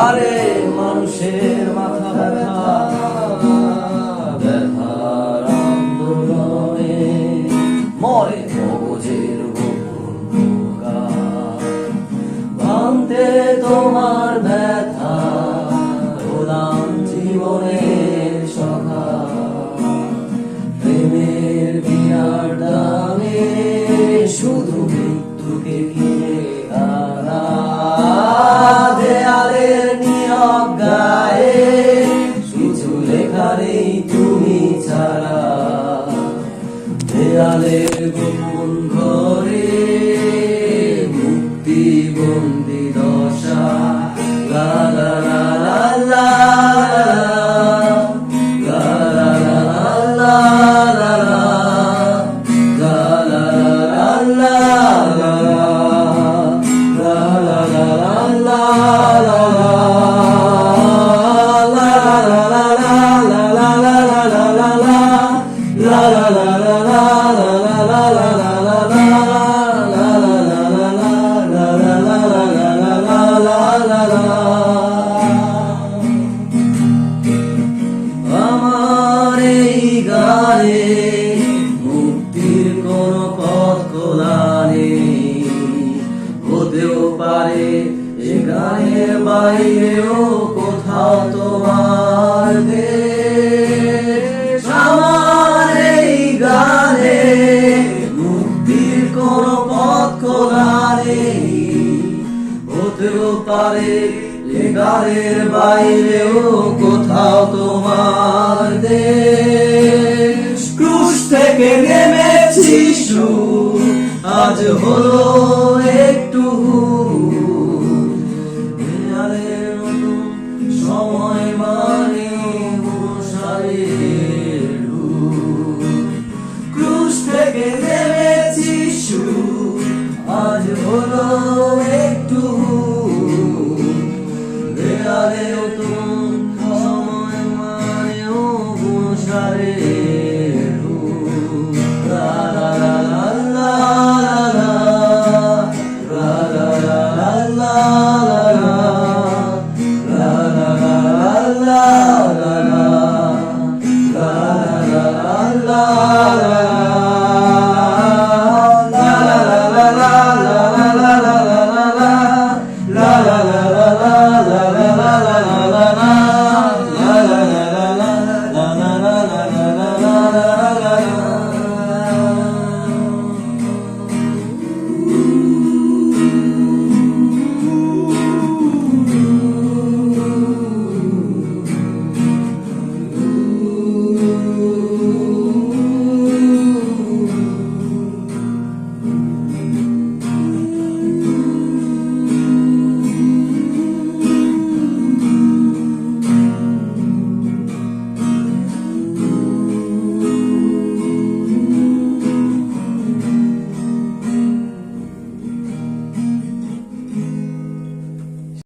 আরে মানুষের মাথা ব্যথা, ব্যথার আন্দোলনে মরে মগজের ভাঙতে তোমার ব্যথা, প্রদান জীবনের সখা। প্রেমের বিরাট দামে শুধু মৃত্যুকে ঘিরে ডালে গো হতেও পারে, এ গানের বাইরেও কোথাও তোমার দেশ? আমার এই গানে মুক্তির কোন পথ খোলা নেই। হতেও পারে, এ গানের বাইরেও কোথাও তোমার দেশ? ক্রুশ থেকে নেমেছি সুর। আজ হলো একটু সময় মানে। ক্রুশ থেকে নেমেছি আজ হলো একটু দেয়ালে নতুন সময় মানে অনুসারে